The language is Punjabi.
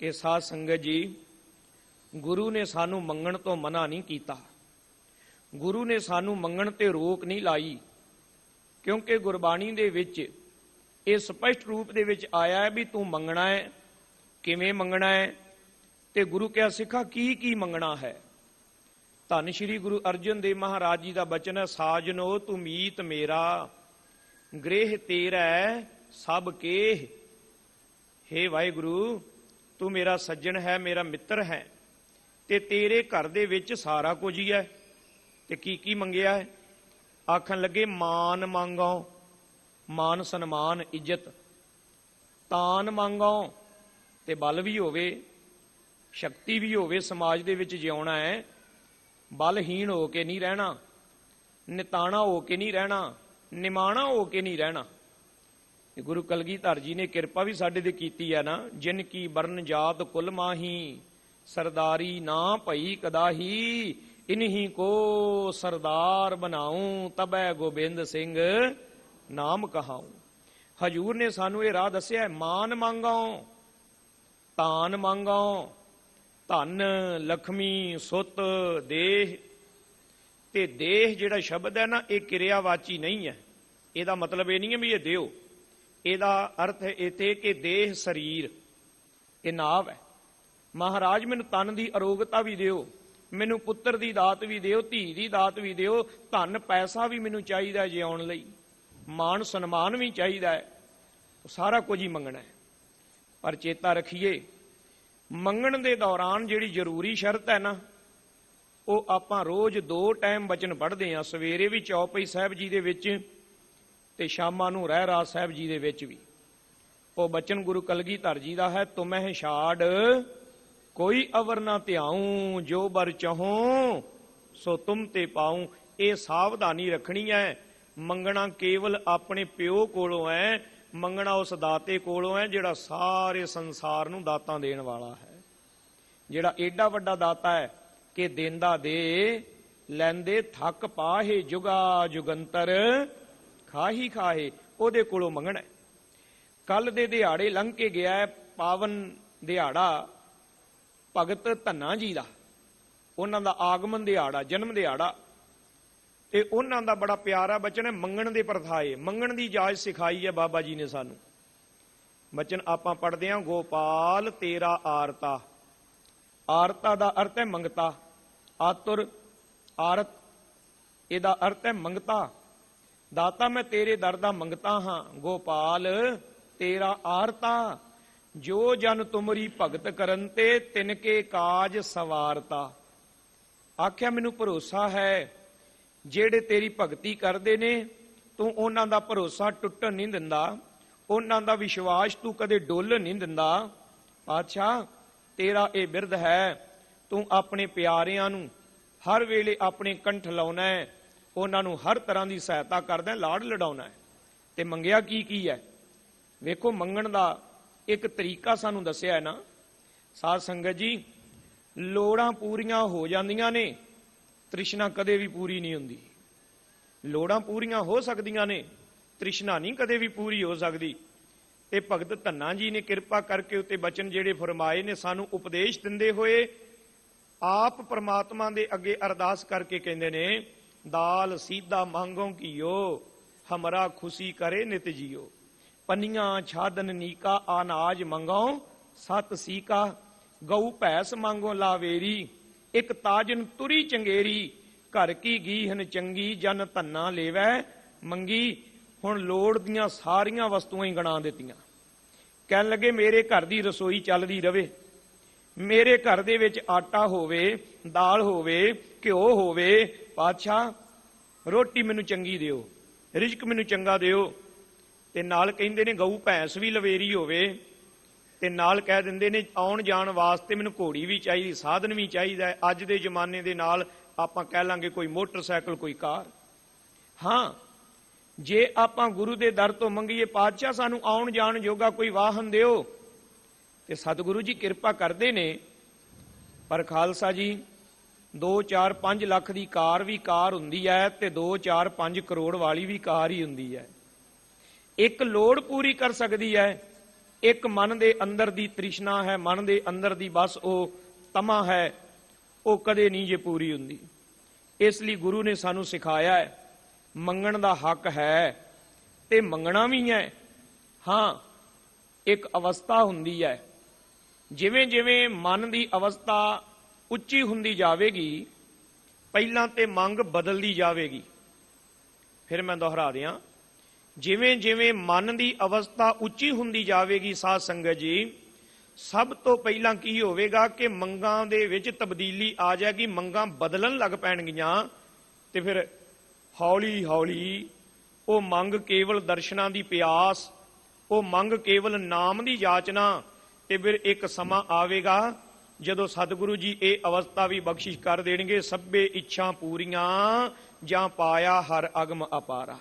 ਕਿ ਸਾਧ ਸੰਗਤ ਜੀ, ਗੁਰੂ ਨੇ ਸਾਨੂੰ ਮੰਗਣ ਤੋਂ ਮਨਾ ਨਹੀਂ ਕੀਤਾ। ਗੁਰੂ ਨੇ ਸਾਨੂੰ ਮੰਗਣ ਤੇ ਰੋਕ ਨਹੀਂ ਲਾਈ, ਕਿਉਂਕਿ ਗੁਰਬਾਣੀ ਦੇ ਵਿੱਚ ਇਹ ਸਪਸ਼ਟ ਰੂਪ ਦੇ ਵਿੱਚ ਆਇਆ ਹੈ ਵੀ ਤੂੰ ਮੰਗਣਾ ਹੈ, ਕਿਵੇਂ ਮੰਗਣਾ ਹੈ, ਤੇ ਗੁਰੂ ਕਿਹਾ, ਸਿੱਖਾ, ਕੀ ਕੀ ਮੰਗਣਾ ਹੈ? ਧੰਨ ਸ਼੍ਰੀ ਗੁਰੂ ਅਰਜਨ ਦੇਵ ਮਹਾਰਾਜ ਜੀ ਦਾ ਬਚਨ ਹੈ, ਸਾਜਨੋ ਤੂੰ ਮੀਤ ਮੇਰਾ, ਗ੍ਰਹਿ ਤੇਰਾ ਸਭ ਕੇ ਹੇ ਵਾਹਿਗੁਰੂ। ਤੂੰ ਮੇਰਾ ਸੱਜਣ ਹੈ, ਮੇਰਾ ਮਿੱਤਰ ਹੈ, ਤੇ ਤੇਰੇ ਘਰ ਦੇ ਵਿੱਚ ਸਾਰਾ ਕੁਝ ਹੀ ਹੈ। ਤੇ ਕੀ ਕੀ ਮੰਗਿਆ ਹੈ? ਆਖਣ ਲੱਗੇ, ਮਾਨ ਮੰਗੋ ਮਾਨ ਸਨਮਾਨ ਇੱਜ਼ਤ। ਤਾਨ ਮੰਗੋ ਤੇ ਬਲ ਵੀ ਹੋਵੇ, ਸ਼ਕਤੀ ਵੀ ਹੋਵੇ ਸਮਾਜ ਦੇ ਵਿੱਚ ਜਿਉਣਾ ਹੈ। ਬਲਹੀਣ ਹੋ ਕੇ ਨਹੀਂ ਰਹਿਣਾ, ਨਿਤਾਣਾ ਹੋ ਕੇ ਨਹੀਂ ਰਹਿਣਾ, ਨਿਮਾਣਾ ਹੋ ਕੇ ਨਹੀਂ ਰਹਿਣਾ। ਇਹ ਗੁਰੂ ਕਲਗੀਧਰ ਜੀ ਨੇ ਕਿਰਪਾ ਵੀ ਸਾਡੇ ਤੇ ਕੀਤੀ ਹੈ ਨਾ। ਜਿਨ ਕੀ ਬਰਨ ਜਾਤ ਕੁਲ ਮਾਹੀ, ਸਰਦਾਰੀ ਨਾ ਭਈ ਕਦਾਹੀ, ਇਨਹੀ ਕੋ ਸਰਦਾਰ ਬਣਾਉ, ਤਬੈ ਗੋਬਿੰਦ ਸਿੰਘ ਨਾਮ ਕਹਾਉ। ਹਜੂਰ ਨੇ ਸਾਨੂੰ ਇਹ ਰਾਹ ਦੱਸਿਆ, ਮਾਨ ਮੰਗਾਓ ਤਾਨ ਮੰਗਾਓ ਧਨ, ਲਖਮੀ, ਸੁੱਤ, ਦੇਹ। ਤੇ ਦੇਹ ਜਿਹੜਾ ਸ਼ਬਦ ਹੈ ਨਾ, ਇਹ ਕਿਰਿਆਵਾਚੀ ਨਹੀਂ ਹੈ। ਇਹਦਾ ਮਤਲਬ ਇਹ ਨਹੀਂ ਹੈ ਵੀ ਇਹ ਦਿਓ। ਇਹਦਾ ਅਰਥ ਹੈ ਇਥੇ ਕਿ ਦੇਹ ਸਰੀਰ, ਇਹ ਨਾਵ ਹੈ। ਮਹਾਰਾਜ, ਮੈਨੂੰ ਤਨ ਦੀ ਅਰੋਗਤਾ ਵੀ ਦਿਓ, ਮੈਨੂੰ ਪੁੱਤਰ ਦੀ ਦਾਤ ਵੀ ਦਿਓ, ਧੀ ਦੀ ਦਾਤ ਵੀ ਦਿਓ, ਧਨ, ਪੈਸਾ ਵੀ ਮੈਨੂੰ ਚਾਹੀਦਾ ਹੈ ਜਿਉਣ ਲਈ। ਮਾਣ, ਸਨਮਾਨ ਵੀ ਚਾਹੀਦਾ ਹੈ। ਸਾਰਾ ਕੁਝ ਹੀ ਮੰਗਣਾ ਹੈ। ਪਰ ਚੇਤਾ ਰੱਖੀਏ, ਮੰਗਣ ਦੇ ਦੌਰਾਨ ਜਿਹੜੀ ਜ਼ਰੂਰੀ ਸ਼ਰਤ ਹੈ ਨਾ, ਉਹ ਆਪਾਂ ਰੋਜ਼ ਦੋ ਟਾਈਮ ਬਚਨ ਪੜ੍ਹਦੇ ਆ ਸਵੇਰੇ ਵੀ ਚੌਪਈ ਸਾਹਿਬ ਜੀ ਦੇ ਵਿੱਚ ਤੇ ਸ਼ਾਮਾਂ ਨੂੰ ਰਹਿ ਰਾਜ ਸਾਹਿਬ ਜੀ ਦੇ ਵਿੱਚ ਵੀ। ਉਹ ਬਚਨ ਗੁਰੂ ਕਲਗੀਧਰ ਜੀ ਦਾ ਹੈ ਤੁਮਹਿ ਛਾੜ, ਕੋਈ ਅਵਰ ਨਾ ਧਿਆਉ, ਜੋ ਬਰ ਚਾਹੋ, ਸੋ ਤੁਮ ਤੇ ਪਾਉ। ਇਹ ਸਾਵਧਾਨੀ ਰੱਖਣੀ ਹੈ। ਮੰਗਣਾ ਕੇਵਲ ਆਪਣੇ ਪਿਓ ਕੋਲੋਂ ਹੈ, ਮੰਗਣਾ ਉਸ ਦਾਤੇ ਕੋਲੋਂ ਹੈ, ਜਿਹੜਾ ਸਾਰੇ ਸੰਸਾਰ ਨੂੰ ਦਾਤਾਂ ਦੇਣ ਵਾਲਾ ਹੈ। ਜਿਹੜਾ ਏਡਾ ਵੱਡਾ ਦਾਤਾ ਹੈ ਕਿ ਦੇਂਦਾ ਦੇ, ਲੈਂਦੇ ਥੱਕ ਪਾਹੇ ਜੁਗਾ ਜੁਗੰਤਰ ਖਾਹੀ ਖਾਹੇ, ਉਹਦੇ ਕੋਲੋਂ ਮੰਗਣਾ ਕੱਲ ਦੇ ਦਿਹਾੜੇ ਲੰਘ ਕੇ ਗਿਆ ਪਾਵਨ ਦਿਹਾੜਾ, ਭਗਤ ਧੰਨਾ ਜੀ ਦਾ। ਉਹਨਾਂ ਦਾ ਆਗਮਨ ਦਿਹਾੜਾ, ਜਨਮ ਦਿਹਾੜਾ। ਤੇ ਉਹਨਾਂ ਦਾ ਬੜਾ ਪਿਆਰਾ ਬਚਨ ਹੈ, ਮੰਗਣ ਦੇ ਪ੍ਰਥਾਏ। ਮੰਗਣ ਦੀ ਜਾਚ ਸਿਖਾਈ ਹੈ ਬਾਬਾ ਜੀ ਨੇ ਸਾਨੂੰ। ਬਚਨ ਆਪਾਂ ਪੜਦੇ ਹਾਂ, ਗੋਪਾਲ ਤੇਰਾ ਆਰਤਾ। ਆਰਤਾ ਦਾ ਅਰਥ ਹੈ ਮੰਗਤਾ। ਆਤੁਰ, ਆਰਤ। ਇਹਦਾ ਅਰਥ ਹੈ ਮੰਗਤਾ। ਦਾਤਾ, ਮੈਂ ਤੇਰੇ ਦਰ ਦਾ ਮੰਗਤਾ ਹਾਂ। ਗੋਪਾਲ, ਤੇਰਾ ਆਰਤਾ, ਜੋ ਜਨ ਤੁਮਰੀ ਭਗਤ ਕਰਨ ਤੇ ਤਿਨ ਕੇ ਕਾਜ ਸਵਾਰਤਾ। ਆਖਿਆ, ਮੈਨੂੰ ਭਰੋਸਾ ਹੈ, ਜਿਹੜੇ ਤੇਰੀ ਭਗਤੀ ਕਰਦੇ ਨੇ, ਤੂੰ ਉਹਨਾਂ ਦਾ ਭਰੋਸਾ ਟੁੱਟਣ ਨਹੀਂ ਦਿੰਦਾ। ਉਹਨਾਂ ਦਾ ਵਿਸ਼ਵਾਸ ਤੂੰ ਕਦੇ ਡੋਲਣ ਨਹੀਂ ਦਿੰਦਾ। ਪਾਤਸ਼ਾਹ, ਤੇਰਾ ਇਹ ਬਿਰਧ ਹੈ, ਤੂੰ ਆਪਣੇ ਪਿਆਰਿਆਂ ਨੂੰ ਹਰ ਵੇਲੇ ਆਪਣੇ ਕੰਠ ਲਾਉਣਾ ਹੈ। ਉਹਨਾਂ ਨੂੰ ਹਰ ਤਰ੍ਹਾਂ ਦੀ ਸਹਾਇਤਾ ਕਰਦਾ ਲਾੜ ਲੜਾਉਣਾ ਹੈ। ਤੇ ਮੰਗਿਆ ਕੀ ਕੀ ਹੈ? ਵੇਖੋ, ਮੰਗਣ ਦਾ ਇੱਕ ਤਰੀਕਾ ਸਾਨੂੰ ਦੱਸਿਆ ਹੈ ਨਾ। ਸਾਧ ਸੰਗਤ ਜੀ, ਲੋੜਾਂ ਪੂਰੀਆਂ ਹੋ ਜਾਂਦੀਆਂ ਨੇ, ਤ੍ਰਿਸ਼ਨਾ ਕਦੇ ਵੀ ਪੂਰੀ ਨਹੀਂ ਹੁੰਦੀ। ਲੋੜਾਂ ਪੂਰੀਆਂ ਹੋ ਸਕਦੀਆਂ ਨੇ, ਤ੍ਰਿਸ਼ਨਾ ਨਹੀਂ ਕਦੇ ਵੀ ਪੂਰੀ ਹੋ ਸਕਦੀ। ਇਹ ਭਗਤ ਧੰਨਾ ਜੀ ਨੇ ਕਿਰਪਾ ਕਰਕੇ ਉਤੇ ਬਚਨ ਜਿਹੜੇ ਫਰਮਾਏ ਨੇ, ਸਾਨੂੰ ਉਪਦੇਸ਼ ਦਿੰਦੇ ਹੋਏ, ਆਪ ਪ੍ਰਮਾਤਮਾ ਦੇ ਅੱਗੇ ਅਰਦਾਸ ਕਰਕੇ ਕਹਿੰਦੇ ਨੇ ਦਾਲ ਸੀਧਾ ਮੰਗੋ ਕੀਓ ਹਮਰਾ ਖੁਸ਼ੀ ਕਰੇ ਨਿਤ ਜਿਓ। ਪੰਨੀਆਂ ਛਾਦਨ ਨੀਕਾ ਅਨਾਜ ਮੰਗੋ, ਸਤ ਸੀਕਾ ਗਊ ਭੈਸ ਮੰਗੋ ਲਾਵੇਰੀ, ਇੱਕ ਤਾਜਨ ਤੁਰੀ ਚੰਗੇਰੀ, ਘਰ ਕੀ ਗੀਹਨ ਚੰਗੀ ਜਨ ਧੰਨਾ ਲੇਵੈ, ਮੰਗੀ ਹੁਣ ਲੋੜ ਦੀਆਂ ਸਾਰੀਆਂ ਵਸਤੂਆਂ ਹੀ ਗਣਾ ਦਿੱਤੀਆਂ। ਕਹਿਣ ਲੱਗੇ, ਮੇਰੇ ਘਰ ਦੀ ਰਸੋਈ ਚੱਲਦੀ ਰਵੇ। ਮੇਰੇ ਘਰ ਦੇ ਵਿੱਚ ਆਟਾ ਹੋਵੇ, ਦਾਲ ਹੋਵੇ, ਘਿਓ ਹੋਵੇ, ਪਾਤਸ਼ਾਹ ਰੋਟੀ ਮੈਨੂੰ ਚੰਗੀ ਦਿਓ, ਰਿਜ਼ਕ ਮੈਨੂੰ ਚੰਗਾ ਦਿਓ। ਤੇ ਨਾਲ ਕਹਿੰਦੇ ਨੇ, ਗਊ ਭੈਂਸ ਵੀ ਲਵੇਰੀ ਹੋਵੇ। ਤੇ ਨਾਲ ਕਹਿ ਦਿੰਦੇ ਨੇ, ਆਉਣ ਜਾਣ ਵਾਸਤੇ ਮੈਨੂੰ ਘੋੜੀ ਵੀ ਚਾਹੀਦੀ, ਸਾਧਨ ਵੀ ਚਾਹੀਦਾ ਅੱਜ ਦੇ ਜ਼ਮਾਨੇ ਦੇ ਨਾਲ ਆਪਾਂ ਕਹਿ ਲਾਂਗੇ ਕੋਈ ਮੋਟਰਸਾਈਕਲ, ਕੋਈ ਕਾਰ। ਹਾਂ, ਜੇ ਆਪਾਂ ਗੁਰੂ ਦੇ ਦਰ ਤੋਂ ਮੰਗੀਏ ਪਾਤਸ਼ਾਹ, ਸਾਨੂੰ ਆਉਣ ਜਾਣ ਜੋਗਾ ਕੋਈ ਵਾਹਨ ਦਿਓ। ਤੇ ਸਤਿਗੁਰੂ ਜੀ ਕਿਰਪਾ ਕਰਦੇ ਨੇ। ਪਰ ਖਾਲਸਾ ਜੀ 2 4 5 ਲੱਖ ਦੀ ਕਾਰ ਵੀ ਕਾਰ ਹੁੰਦੀ ਹੈ ਤੇ 2 4 5 ਕਰੋੜ ਵਾਲੀ ਵੀ ਕਾਰ ਹੀ ਹੁੰਦੀ ਹੈ। ਇੱਕ ਲੋੜ ਪੂਰੀ ਕਰ ਸਕਦੀ ਹੈ। ਇੱਕ ਮਨ ਦੇ ਅੰਦਰ ਦੀ ਤ੍ਰਿਸ਼ਨਾ ਹੈ। ਮਨ ਦੇ ਅੰਦਰ ਦੀ ਬਸ ਉਹ ਤਮਾ ਹੈ। ਉਹ ਕਦੇ ਨਹੀਂ ਜੇ ਪੂਰੀ ਹੁੰਦੀ। ਇਸ ਲਈ ਗੁਰੂ ਨੇ ਸਾਨੂੰ ਸਿਖਾਇਆ ਹੈ, ਮੰਗਣ ਦਾ ਹੱਕ ਹੈ ਤੇ ਮੰਗਣਾ ਵੀ ਹੈ। ਹਾਂ, ਇੱਕ ਅਵਸਥਾ ਹੁੰਦੀ ਹੈ। ਜਿਵੇਂ ਜਿਵੇਂ ਮਨ ਦੀ ਅਵਸਥਾ ਉੱਚੀ ਹੁੰਦੀ ਜਾਵੇਗੀ, ਪਹਿਲਾਂ ਤੇ ਮੰਗ ਬਦਲਦੀ ਜਾਵੇਗੀ। ਫਿਰ ਮੈਂ ਦੁਹਰਾ ਦਿਆਂ ਜਿਵੇਂ ਜਿਵੇਂ ਮਨ ਦੀ ਅਵਸਥਾ ਉੱਚੀ ਹੁੰਦੀ ਜਾਵੇਗੀ ਸਾਧ ਸੰਗਤ ਜੀ, ਸਭ ਤੋਂ ਪਹਿਲਾਂ ਕੀ ਹੋਵੇਗਾ ਕਿ ਮੰਗਾਂ ਦੇ ਵਿੱਚ ਤਬਦੀਲੀ ਆ ਜਾਏਗੀ, ਮੰਗਾਂ ਬਦਲਣ ਲੱਗ ਪੈਣਗੀਆਂ, ਤੇ ਫਿਰ ਹੌਲੀ ਹੌਲੀ ਉਹ ਮੰਗ ਕੇਵਲ ਦਰਸ਼ਨਾਂ ਦੀ ਪਿਆਸ, ਉਹ ਮੰਗ ਕੇਵਲ ਨਾਮ ਦੀ ਯਾਚਨਾ, ਤੇ ਫਿਰ ਇੱਕ ਸਮਾਂ ਆਵੇਗਾ ਜਦੋਂ ਸਤਿਗੁਰੂ ਜੀ ਇਹ ਅਵਸਥਾ ਵੀ ਬਖਸ਼ਿਸ਼ ਕਰ ਦੇਣਗੇ, ਸਭੇ ਇੱਛਾ ਪੂਰੀਆਂ ਜਾਂ ਪਾਇਆ ਹਰ ਅਗਮ ਅਪਾਰਾ।